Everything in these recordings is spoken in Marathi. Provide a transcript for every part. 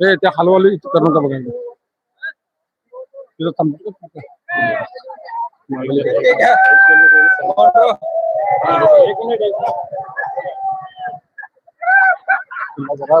ए त्या हलवाली इथं करू नका बघायला तिथं थांब जरा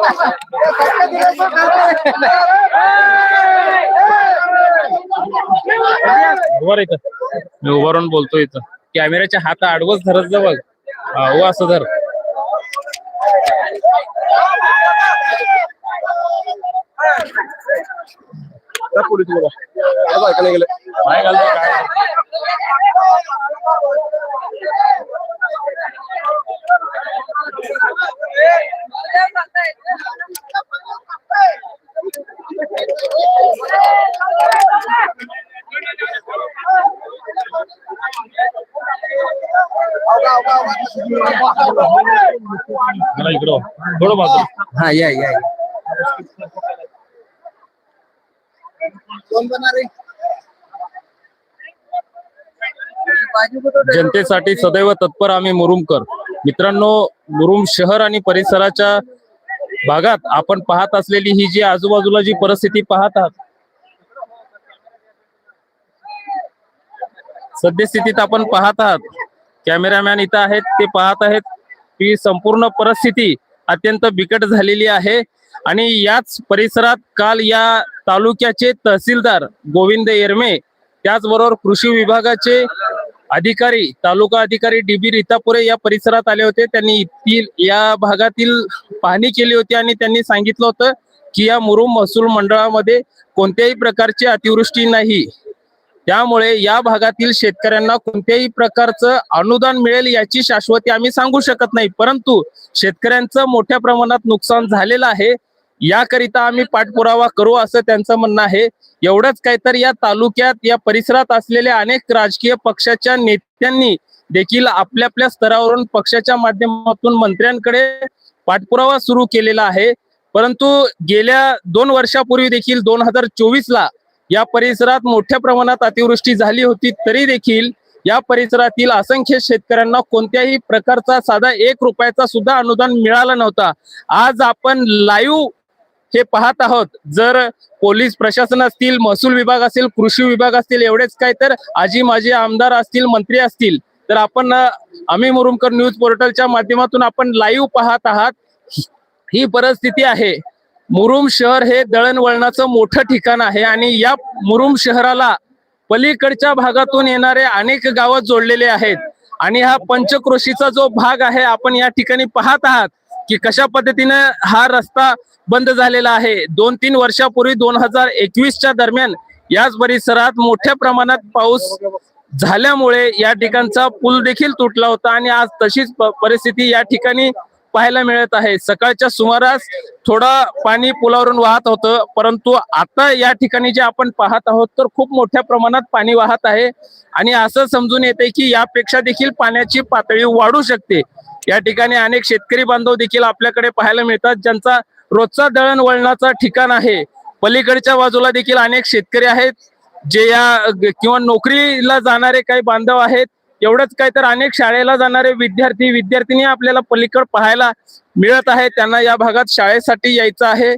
ए, आमल्या. उभा रे इथं. मी उभा राहून बोलतो इथं. कॅमेऱ्याच्या हात आडवच धरत जा बघ हा, हो असं धर. पोलीस गेलं. काय घालतो काय इकडं हो. थोडं बाजू हा या या. कोण जनतेसाठी सदैव तत्पर आम्ही मुरुमकर मित्रांनो मुरुम शहर आणि परिसराच्या भागात आपण पाहत असलेली ही जी आजूबाजूला जी परिस्थिती पाहत आहात सद्यस्थितीत आपण पाहत आहात कॅमेरामॅन इथं आहेत ते पाहत आहेत ही संपूर्ण परिस्थिती अत्यंत बिकट झालेली आहे. आणि याच परिसरात काल या तालुक्याचे तहसीलदार गोविंद येरमे त्याचबरोबर कृषी विभागाचे अधिकारी तालुका अधिकारी डी बी रितापुरे या परिसरात आले होते. त्यांनी येथील या भागातील पाहणी केली होती आणि त्यांनी सांगितलं होतं की या मुरुम महसूल मंडळामध्ये कोणत्याही प्रकारची अतिवृष्टी नाही. त्यामुळे या भागातील शेतकऱ्यांना कोणत्याही प्रकारचं अनुदान मिळेल याची शाश्वती आम्ही सांगू शकत नाही. परंतु शेतकऱ्यांचं मोठ्या प्रमाणात नुकसान झालेलं आहे याकरिता आम्ही पाठपुरावा करू असं त्यांचं म्हणणं आहे. एवढंच काय तर या तालुक्यात या परिसरात असलेल्या अनेक राजकीय पक्षाच्या नेत्यांनी देखील आपल्या आपल्या स्तरावरून पक्षाच्या माध्यमातून मंत्र्यांकडे पाठपुरावा सुरू केलेला आहे. परंतु गेल्या दोन वर्षापूर्वी देखील दोन हजार चोवीस ला या परिसरात मोठ्या प्रमाणात अतिवृष्टी झाली होती तरी देखील या परिसरातील असंख्य शेतकऱ्यांना कोणत्याही प्रकारचा साधा एक रुपयाचा सुद्धा अनुदान मिळाला नव्हता. आज आपण लाईव्ह हे पाहत आहोत. जर पोलीस प्रशासन असतील महसूल विभाग असेल कृषी विभाग असतील एवढेच काय तर आजी माजी आमदार असतील मंत्री असतील तर आपण आम्ही मुरुमकर न्यूज पोर्टलच्या माध्यमातून आपण लाईव्ह पाहत आहात. ही परिस्थिती आहे. मुरुम शहर हे दळणवळणाचं मोठं ठिकाण आहे आणि या मुरुम शहराला पलीकडच्या भागातून येणारे अनेक गावं जोडलेले आहेत. आणि हा पंचक्रोशीचा जो भाग आहे आपण या ठिकाणी पाहत आहात की कशा पद्धतीने हा रस्ता बंद झालेला आहे. दोन तीन वर्षापूर्वी दोन हजार एकवीसच्या दरम्यान याच परिसरात मोठ्या प्रमाणात पाऊस झाल्यामुळे या ठिकाणचा पूल देखील तुटला होता आणि आज तशीच परिस्थिती या ठिकाणी पाहायला मिळत आहे. सकाळच्या सुमारास थोडा पाणी पुलावरून वाहत होतं परंतु आता या ठिकाणी जे आपण पाहत आहोत तर खूप मोठ्या प्रमाणात पाणी वाहत आहे. आणि असं समजून येते की यापेक्षा देखील पाण्याची पातळी वाढू शकते. या ठिकाणी अनेक शेतकरी बांधव देखील आपल्याकडे पाहायला मिळतात ज्यांचा रोजचा दळणवळणाचा ठिकाण आहे. पलीकडच्या बाजूला देखील अनेक शेतकरी आहेत जे या किंवा नोकरीला जाणारे काही बांधव आहेत एवढंच काय तर अनेक शाळेला जाणारे विद्यार्थी विद्यार्थिनी आपल्याला पलीकड पाहायला मिळत आहे त्यांना या भागात शाळेसाठी यायचं आहे.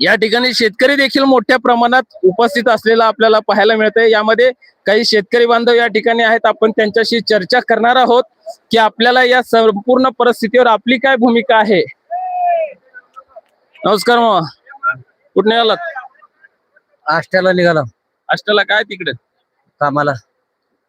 या ठिकाणी शेतकरी देखील मोठ्या प्रमाणात उपस्थित असलेला आपल्याला पाहायला मिळतंय. यामध्ये काही शेतकरी बांधव या ठिकाणी आहेत. आपण त्यांच्याशी चर्चा करणार आहोत की आपल्याला या संपूर्ण परिस्थितीवर आपली काय भूमिका आहे? नमस्कार मग कुठे निघालात आष्ट्याला निघाला. अष्टाला काय तिकडे? कामाला.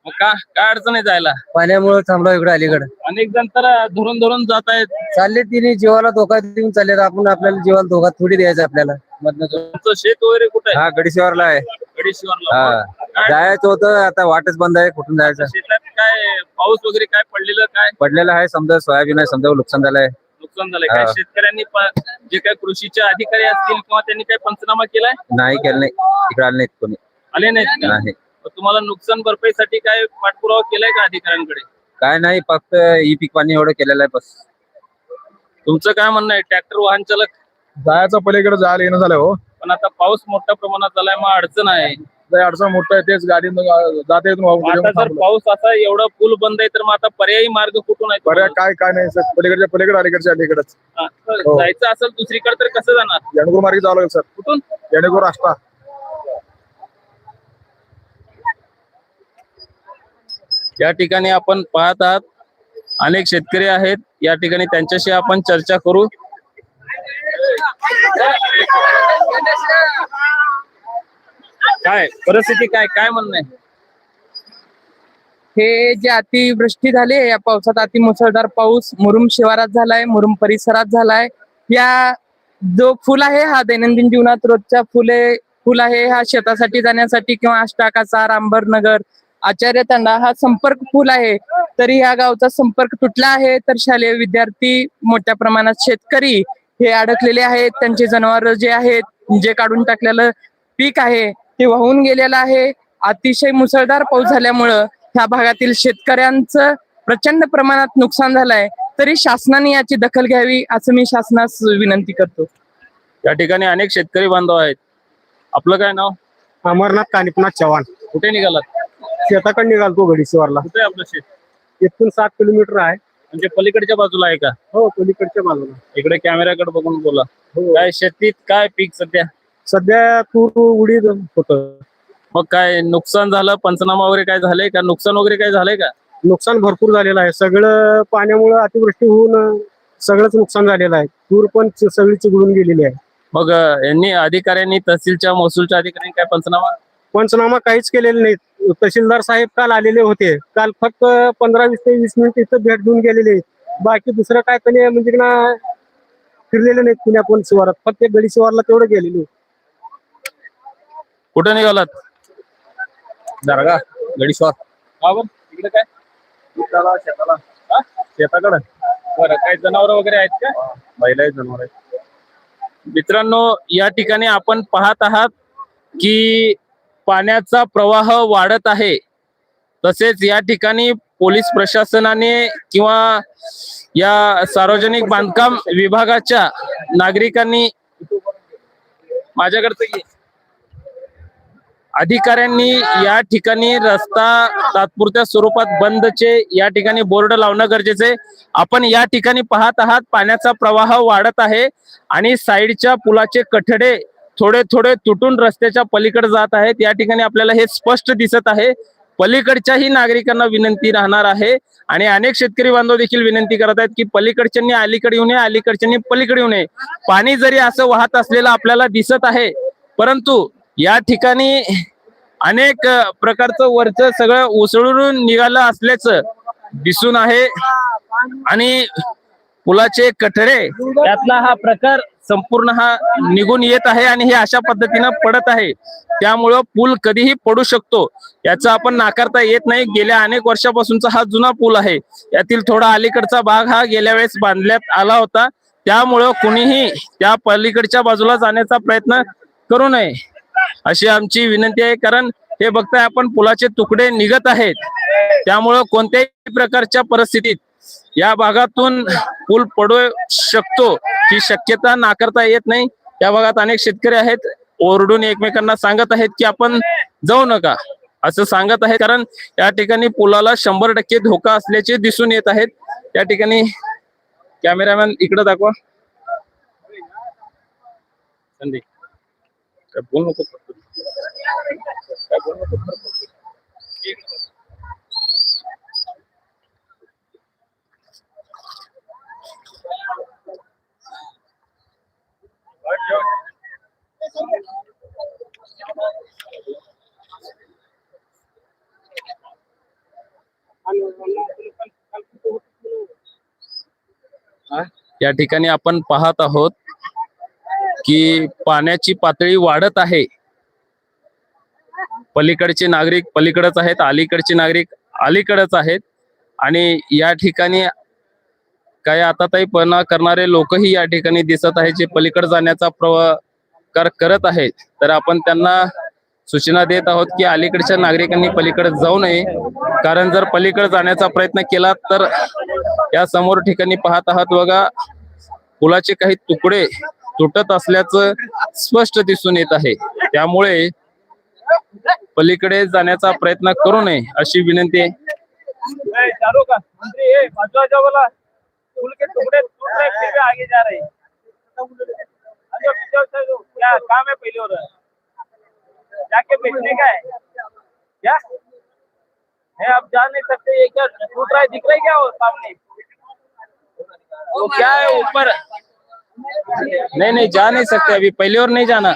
मग का काय अडचण आहे जायला? पाण्यामुळे थांबलो इकडे अलीकडे. अनेक जण तर धरून धरून जात आहेत. चालले तिने जीवाला धोका देऊन चालले आपण आपल्याला जीवाला धोका थोडी द्यायचा आपल्याला. तुमचं शेत वगैरे कुठे आहे? हा गडीशिवारला आहे. गडीश्वरला. हा. काय जायचं होतं आता वाटच बंद आहे कुठून जायचं? शेतात काय पाऊस वगैरे काय पडलेलं काय? पडलेलं आहे समजा सोयाबीन आहे समजा नुकसान झालंय नुकसान झालंय. काय हा. शेतकऱ्यांनी प- जे काही कृषीचे अधिकारी असतील किंवा त्यांनी काही पंचनामा केलाय? नाही केलं नाही. इकडे आले नाहीत कोणी. आले नाहीत का? नाही. तुम्हाला नुकसान भरपाईसाठी काय पाठपुरावा केलाय का अधिकाऱ्यांकडे? काय नाही फक्त ई पीक पाणी एवढं केलेलं आहे बस. तुमचं काय म्हणणं आहे? ट्रॅक्टर वाहन चालक जायचं पलीकडे जायला येणं झालं हो. पण आता पाऊस मोठ्या प्रमाणात झालाय मग अडचण आहे. लय अडचण मोठं आहे तेच गाडी जाता आता जर पाऊस असा एवढा पूल बंद आहे तर मग आता पर्यायी मार्ग कुठून आहे बऱ्या काय काय नाही सर. पलीकडच्या पलीकडे अलीकडच्या अलीकडच. हा, तर हो. जायचं असेल दुसरीकडे तर कसं जाणार? येणेगूर मार्गे जावं लागेल सर. कुठून? येणेगूर आष्टा या ठिकाणी आपण पाहत आहात. अनेक शेतकरी आहेत. या ठिकाणी त्यांच्याशी आपण चर्चा करू. काय? परिस्थिती काय? काय म्हणणं आहे? हे जे अतिवृष्टी झाली आहे या पावसात अति मुसळधार पाऊस मुरुम शिवारात झालाय मुरुम परिसरात झालाय. या जो फुल आहे हा दैनंदिन जीवनात रोजचा फुले फुल आहे हा शेतासाठी जाण्यासाठी किंवा अष्टाकाचा नगर आचार्य तांडा हा संपर्क फुल आहे. तरी या गावचा संपर्क तुटला आहे तर शालेय विद्यार्थी मोठ्या प्रमाणात शेतकरी हे अडकलेले आहेत. त्यांचे जनावर जे आहेत जे काढून टाकलेलं पीक आहे ते वाहून गेलेलं आहे. अतिशय मुसळधार पाऊस झाल्यामुळं ह्या भागातील शेतकऱ्यांचं प्रचंड प्रमाणात नुकसान झालंय. तरी शासनाने याची दखल घ्यावी असं मी शासनास विनंती करतो. या ठिकाणी अनेक शेतकरी बांधव आहेत. आपलं काय नाव? अमरनाथ कानिपनाथ चव्हाण. कुठे निघालात? शेताकडे निघालतो गडीशिवारला कुठे आहे आपलं शेत? इथून सात किलोमीटर आहे. म्हणजे पलीकडच्या बाजूला आहे का? हो पलीकडच्या बाजूला. इकडे कॅमेऱ्याकडे बघून बोला. हो. काय शेतीत काय पीक सध्या? सध्या तूर उडीद होत. मग काय नुकसान झालं? पंचनामा वगैरे काय झालंय का? नुकसान वगैरे काय झालंय का? नुकसान भरपूर झालेलं आहे. सगळं पाण्यामुळे अतिवृष्टी होऊन सगळंच नुकसान झालेलं आहे. तूर पण च- सगळी चिघळून गेलेली आहे. मग अं, यांनी अधिकाऱ्यांनी तहसीलच्या महसूलच्या अधिकाऱ्यांनी काय पंचनामा? पंचनामा काहीच केलेले नाहीत तहसीलदार साहेब काल आलेले होते. काल फक्त पंधरा वीस ते वीस मिनिट इथं भेट देऊन गेलेले. आहेत. बाकी दुसरं काय त्यांनी म्हणजे ना फिरलेले नाहीत पुण्या पण शिवारात फक्त गडी शिवारला तेवढं गेलेले. कुठे निघालात? दर्गा गडीश्वर का बरं? इकडे काय? शेताला. हा? शेताकडे. बरं. काय जनावर वगैरे आहेत का? बैल जनावर मित्रांनो या ठिकाणी आपण पाहत आहात की पाण्याचा प्रवाह वाढत आहे. तसेच या ठिकाणी पोलीस प्रशासनाने किंवा या सार्वजनिक बांधकाम विभागाच्या नागरिकांनी माझ्याकडचं अधिकाऱ्यांनी या ठिकाणी रस्ता तात्पुरत्या स्वरूपात बंदचे या ठिकाणी बोर्ड लावणं गरजेचे. आपण या ठिकाणी पाहत आहात पाण्याचा प्रवाह वाढत आहे आणि साईडच्या पुलाचे कठडे थोडे थोडे तुटून रस्त्याच्या पलीकडे जात आहेत. या ठिकाणी आपल्याला हे स्पष्ट दिसत आहे. पलीकडच्याही नागरिकांना विनंती राहणार आहे. आणि अनेक शेतकरी बांधव देखील विनंती करत आहेत की पलीकडच्यांनी अलीकडे येऊ नये अलीकडच्यांनी पलीकडे येऊ नये. पाणी जरी असं वाहत असलेलं आपल्याला दिसत आहे परंतु या ठिकाणी अनेक प्रकारचं वरचं सगळं उसळून निघालं असल्याचं दिसून आहे. आणि पुलाचे कठडे त्यातला हा प्रकार संपूर्ण हा निघून येत आहे आणि हे अशा पद्धतीनं पडत आहे. त्यामुळं पूल कधीही पडू शकतो. याचा आपण नाकारता येत नाही. गेल्या अनेक वर्षापासूनचा हा जुना पूल आहे. यातील थोडा अलीकडचा भाग हा गेल्या वेळेस बांधण्यात आला होता. त्यामुळं कुणीही त्या पलीकडच्या बाजूला जाण्याचा प्रयत्न करू नये. अशी आमची विनंती आहे. कारण हे बघताय आपण पुलाचे तुकडे निघत आहेत. त्यामुळं कोणत्याही प्रकारच्या परिस्थितीत या भागातून पूल पडू शकतो ही शक्यता नाकारता येत नाही. या भागात अनेक शेतकरी आहेत ओरडून एकमेकांना सांगत आहेत की आपण जाऊ नका. असं सांगत आहे कारण या ठिकाणी पुलाला शंभर टक्के धोका असल्याचे दिसून येत आहेत. त्या ठिकाणी कॅमेरामॅन इकडे दाखवा. संदीप. काय बोल नको. या ठिकाणी आपण पाहत आहोत की पाण्याची पातळी वाढत आहे. पलीकडचे नागरिक पलीकडच आहेत अलीकडचे नागरिक अलीकडच आहेत आणि या ठिकाणी काही आताताईपणा करणारे लोकही या ठिकाणी दिसत आहे जे पलीकडे जाण्याचा प्रकार करत आहेत. तर आपण त्यांना सूचना देत आहोत की अलीकडच्या नागरिकांनी पलीकडे जाऊ नये. कारण जर पलीकडे जाण्याचा प्रयत्न केला तर या समोर ठिकाणी पाहत आहात बघा पुलाचे काही तुकडे तुटत असल्याचं स्पष्ट दिसून येत आहे. त्यामुळे पलीकडे जाण्याचा प्रयत्न करू नये अशी विनंती आहे. चालू का टुकड़े टूट रहे फिर भी आगे जा रहे हैं। पीछे से जो क्या काम है पहले जाके बैठने का है? क्या? है आप जा नहीं सकते ये क्या टूट रहा है? दिख रहा है क्या सामने? वो क्या है ऊपर? नहीं नहीं जा नहीं सकते अभी पहले और नहीं जाना।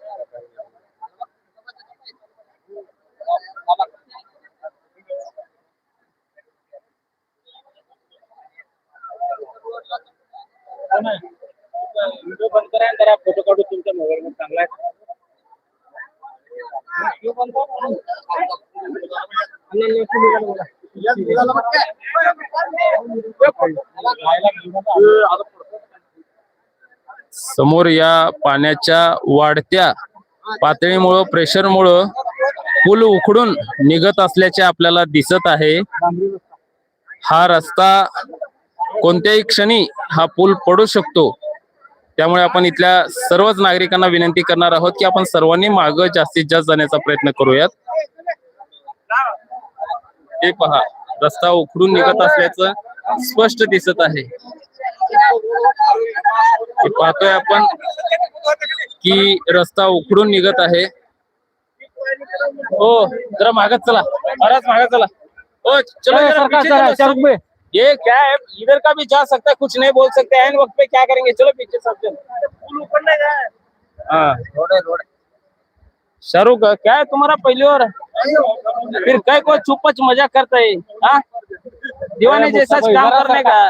व्हिडिओ बंद करा आणि जरा फोटो काढू तुमच्या मोबाईल मध्ये चांगला आहे व्हिडिओ बंद करा. समोर या पाण्याच्या वाढत्या पातळीमुळं प्रेशरमुळं पूल उखडून निघत असल्याचे आपल्याला दिसत आहे. हा रस्ता कोणत्याही क्षणी हा पूल पडू शकतो. त्यामुळे आपण इथल्या सर्वच नागरिकांना विनंती करणार आहोत की आपण सर्वांनी मागं जास्तीत जास्त जाण्याचा प्रयत्न करूयात. हे पहा रस्ता उखडून निघत असल्याचं स्पष्ट दिसत आहे. पाहतोय आपण की रस्ता उखडून निघत आहे. हो जरा मागत चला. बराच मागत चला. ओ चलो पीछे चलो, ये क्या है? इधर का भी जा सकता है कुछ नहीं बोल सकते. हैं वक्त पे क्या करेंगे? चलो पीछे है. हाँ शाहरुख क्या है तुम्हारा पहले और फिर काय को चुपच मजा करता है? हाँ? दीवाने जैसा काम करने का।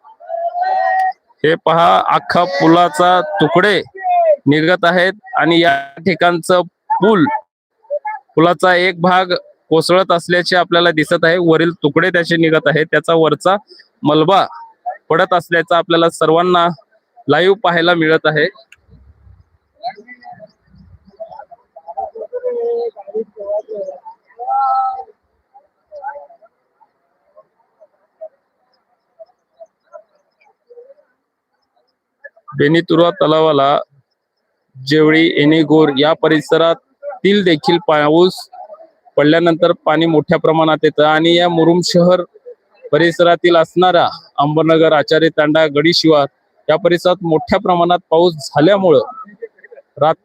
हे पहा अख्खा पुलाचा तुकडे निघत आहेत आणि या ठिकाणचं पूल पुलाचा एक भाग कोसळत असल्याचे आपल्याला दिसत आहे. वरील तुकडे त्याचे निघत आहेत. त्याचा वरचा मलबा पडत असल्याचा आपल्याला सर्वांना लाईव्ह पाहायला मिळत आहे. बेनितुरा तलावाला जेवळी एनेगोर या परिसरातील देखील पाऊस पडल्यानंतर पाणी मोठ्या प्रमाणात येतं. आणि या मुरुम शहर परिसरातील असणारा अंबरनगर आचार्य तांडा गडी शिवार या परिसरात मोठ्या प्रमाणात पाऊस झाल्यामुळं रात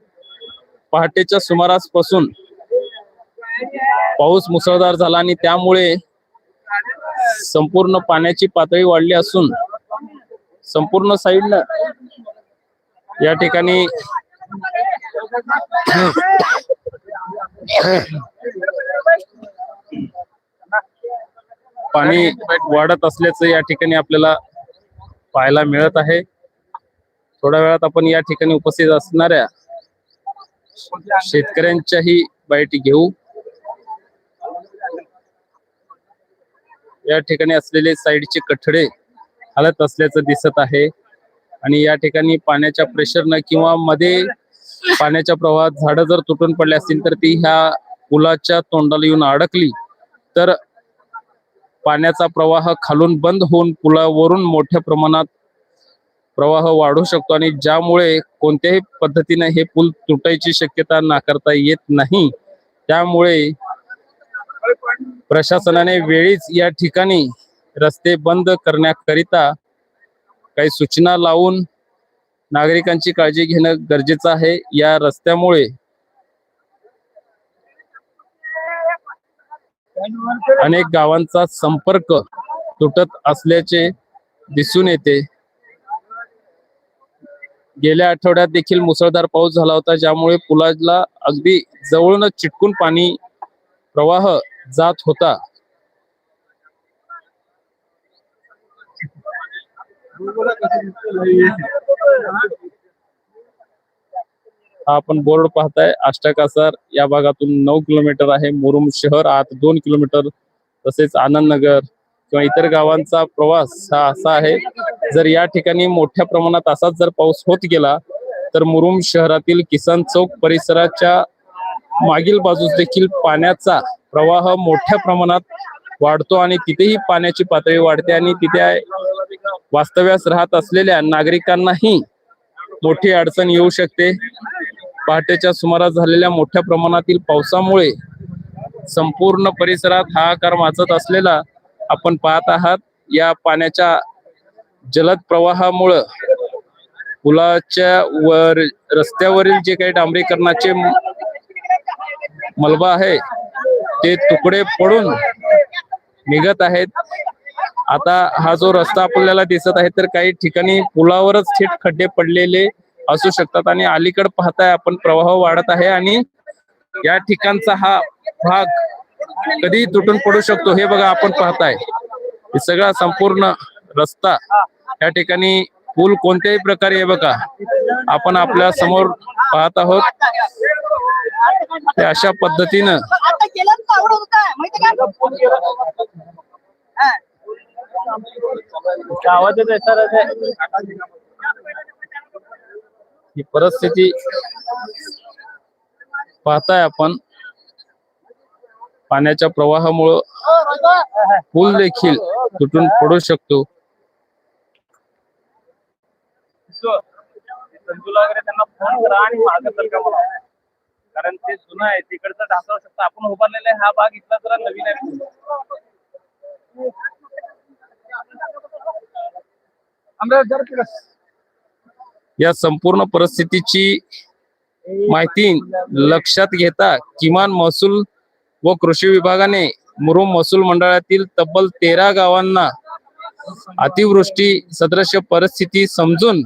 पहाटेच्या सुमारासपासून पाऊस मुसळधार झाला आणि त्यामुळे संपूर्ण पाण्याची पातळी वाढली असून संपूर्ण साईडनं या ठिकाणी पाणी वाढत असल्याचं या ठिकाणी आपल्याला पाहायला मिळत आहे. थोड्या वेळात आपण या ठिकाणी उपस्थित असणाऱ्या शेतकऱ्यांच्याही बाईट घेऊ. या ठिकाणी असलेले साईडचे कठडे हलत असल्याचं दिसत आहे. आणि या ठिकाणी पाण्याच्या प्रेशरनं किंवा मध्ये पाण्याच्या प्रवाहात झाडं जर तुटून पडली असतील तर ती ह्या पुलाच्या तोंडाला येऊन अडकली तर पाण्याचा प्रवाह खालून बंद होऊन पुलावरून मोठ्या प्रमाणात प्रवाह वाढू शकतो आणि ज्यामुळे कोणत्याही पद्धतीने हे पूल तुटायची शक्यता नाकारता येत नाही. त्यामुळे प्रशासनाने वेळीच या ठिकाणी रस्ते बंद करण्याकरिता काही सूचना लावून नागरिकांची काळजी घेणं गरजेचं आहे. या रस्त्यामुळे अनेक गावांचा संपर्क तुटत असल्याचे दिसून येते. गेल्या आठवड्यात देखील मुसळधार पाऊस झाला होता ज्यामुळे पुलाला अगदी जवळूनच चिटकून पाणी प्रवाह जात होता. हा आपण बोर्ड पाहताय. अष्टकासार या भागातून नऊ किलोमीटर आहे. मुरुम शहर आत दोन किलोमीटर. तसेच आनंदनगर किंवा इतर गावांचा प्रवास हा असा आहे. जर या ठिकाणी मोठ्या प्रमाणात असाच जर पाऊस होत गेला तर मुरुम शहरातील किसान चौक परिसराच्या मागील बाजूस देखील पाण्याचा प्रवाह मोठ्या प्रमाणात वाढतो आणि तिथेही पाण्याची पातळी वाढते आणि तिथे वास्तव्यास राहत असलेल्या नागरिकांनाही मोठी अडचण येऊ शकते. पहाटेच्या सुमारास झालेल्या मोठ्या प्रमाणातील पावसामुळे संपूर्ण परिसरात हाहाकार वाचत असलेला आपण पाहत आहात. या पाण्याच्या जलद प्रवाहामुळं पुलाच्या वर रस्त्यावरील जे काही डांबरीकरणाचे मलबा आहे ते तुकडे पडून निघत आहेत. आता हा जो रस्ता आपल्याला दिसत आहे तर काही ठिकाणी पुलावरच थेट खड्डे पडलेले असू शकतात आणि अलीकड पाहताय आपण प्रवाह वाढत आहे आणि या ठिकाणचा हा भाग कधी तुटून पडू शकतो. हे बघा आपण पाहताय. हे सगळा संपूर्ण रस्ता या ठिकाणी पूल कोणत्याही प्रकारे हे बघा आपण आपल्यासमोर पाहत आहोत. ते अशा पद्धतीनं माहिती का ही परिस्थिती पाहताय आपण. पाण्याच्या प्रवाहामुळं पूल देखील तुटून पडू शकतो. त्यांना फोन करा आणि मागं तर का मला कारण ते जुनं आहे तिकडचं ढासळू शकतं. आपण उभारलेला हा भाग इथला जरा नवीन आहे. या संपूर्ण परिस्थितीची माहिती लक्षात घेता किमान महसूल व कृषी विभागाने मुरुम महसूल मंडळातील तब्बल तेरा गावांना अतिवृष्टी सदृश परिस्थिती समजून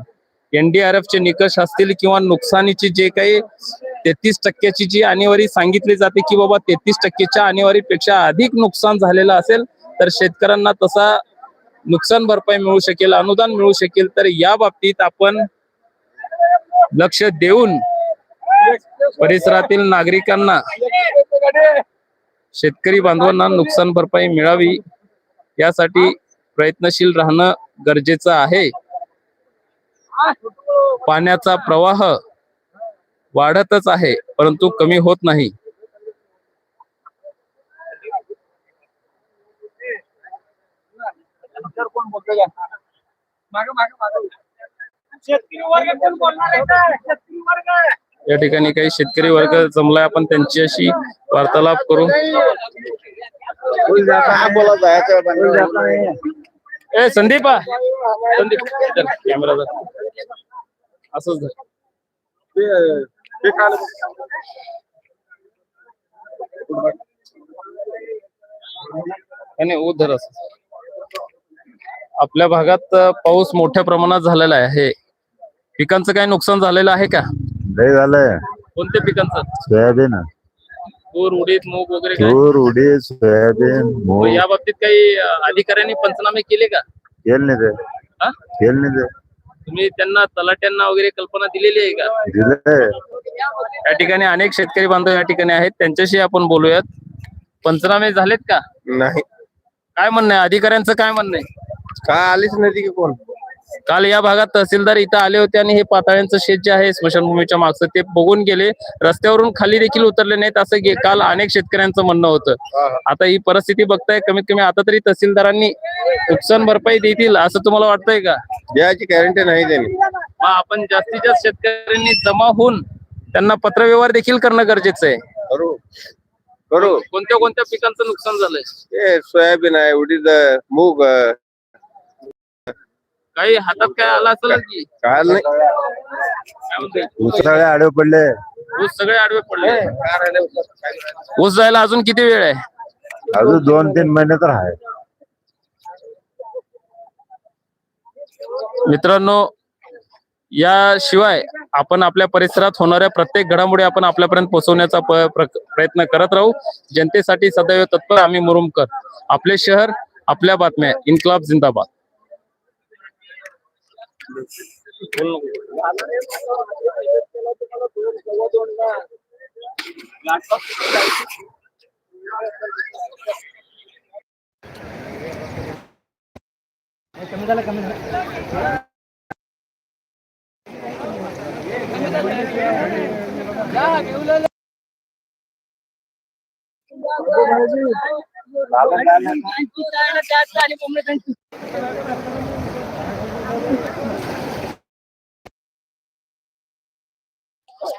एनडीआरएफ चे निकष असतील किंवा नुकसानीची जे काही तेहतीस टक्क्याची जी आणीवारी सांगितली जाते की बाबा तेहतीस टक्केच्या आणीवारीपेक्षा अधिक नुकसान झालेलं असेल तर शेतकऱ्यांना तसा नुकसान भरपाई मिळू शकेल अनुदान मिळू शकेल तर या बाबतीत आपण लक्ष देऊन परिसरातील नागरिकांना शेतकरी बांधवांना नुकसान भरपाई मिळावी यासाठी प्रयत्नशील राहणं गरजेचं आहे. पाण्याचा प्रवाह वाढतच आहे परंतु कमी होत नाही. कोण बोलतोय का मागं मागं मागं शेतकरी वर्ग कोण बोलणार आहे शेतकरी वर्ग या ठिकाणी काही शेतकरी वर्ग जमलाय आपण त्यांच्याशी वार्तालाप करू ए संदीप संदीप कॅमेरा धर. असंच धर. नाही, नाही धर असं आपल्या भागात पाऊस मोठ्या प्रमाणात झालेला आहे. पिकांचं काही नुकसान झालेलं आहे का? लय झालंय. कोणत्या पिकांचं? सोयाबीन. तूर उडीद मूग वगैरे काय? तूर उडीद सोयाबीन मग. मूग या बाबतीत काही अ, अधिकाऱ्यांनी पंचनामे केले का? केल नाही ते. हा? केल नाही ते. तुम्ही त्यांना तलाट्यांना वगैरे कल्पना दिलेली आहे का? दिलंय. या ठिकाणी अनेक शेतकरी बांधव या ठिकाणी आहेत. त्यांच्याशी आपण बोलूयात. पंचनामे झालेत का? नाही. काय म्हणणं आहे? अधिकाऱ्यांचं काय म्हणणं आहे? का आलीच नाही ती की कोण? काल या भागात तहसीलदार इथं आले होते आणि हे पाताळ्यांचं शेत जे आहे स्मशानभूमीच्या मागचं ते बघून गेले. रस्त्यावरून खाली देखील उतरले नाहीत असं गे- काल अनेक शेतकऱ्यांचं म्हणणं होतं. आता ही परिस्थिती बघताय कमीत कमी आता तरी तहसीलदारांनी नुकसान भरपाई देतील असं तुम्हाला वाटतंय का? द्यायची गॅरंटी नाही त्यांनी. मग आपण जास्तीत जास्त शेतकऱ्यांनी जमा होऊन त्यांना पत्रव्यवहार देखील करणं गरजेचं आहे. करू. करू. कोणत्या कोणत्या पिकांचं नुकसान झालंय? सोयाबीन आहे उडीद आहे, मूग आहे. काही हातात काय आला असेल की? काय नाही. काय? उसराळे आडवे पडले. ऊस सगळे आडवे पडले. ऊस जायला अजून किती वेळ आहे? अजून दोन तीन महिने तर आहे. मित्रांनो याशिवाय आपण आपल्या परिसरात होणाऱ्या प्रत्येक घडामोडी आपण आपल्यापर्यंत पोहोचवण्याचा प- प्र- प्रयत्न करत राहू. जनतेसाठी सदैव तत्पर आम्ही मुरुमकर. आपले शहर आपल्या बातम्या. इन्कलाब जिंदाबाद. आणि Oh,